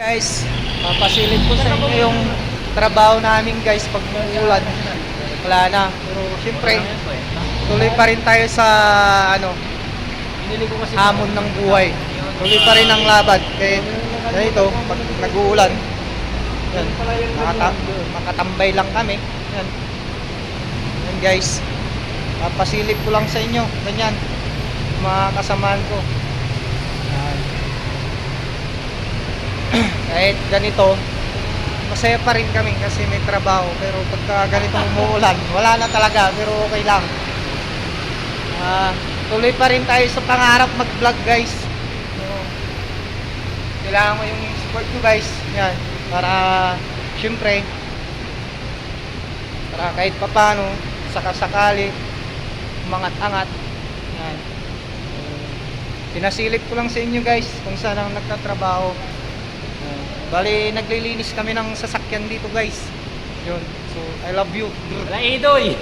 Guys, papasilip ko sa inyo yung trabaho namin guys pag umuulan. Wala na. Pero siyempre, tuloy pa rin tayo sa ano, hamon ng buhay. Tuloy pa rin ang laban. Kaya ganito, pag nag-uulan, yan, makata makatambay lang kami. Yan. Yan guys. Papasilip ko lang sa inyo. Ganyan. Mga kasamaan ko. Yan. Kahit ganito, masaya pa rin kami kasi may trabaho. Pero pagka ganitong umuulan, wala na talaga. Pero okay lang. Ah, tuloy pa rin tayo sa pangarap mag-vlog guys. So, kailangan mo yung support ko guys. Yan. Para, syempre, para kahit papano, sakasakali, umangat-angat. Yan. Pinasilip ko lang sa inyo guys kung saan ang nagtatrabaho. Bali, naglilinis kami ng sasakyan dito guys. Yun. So, I love you. Wala idoy!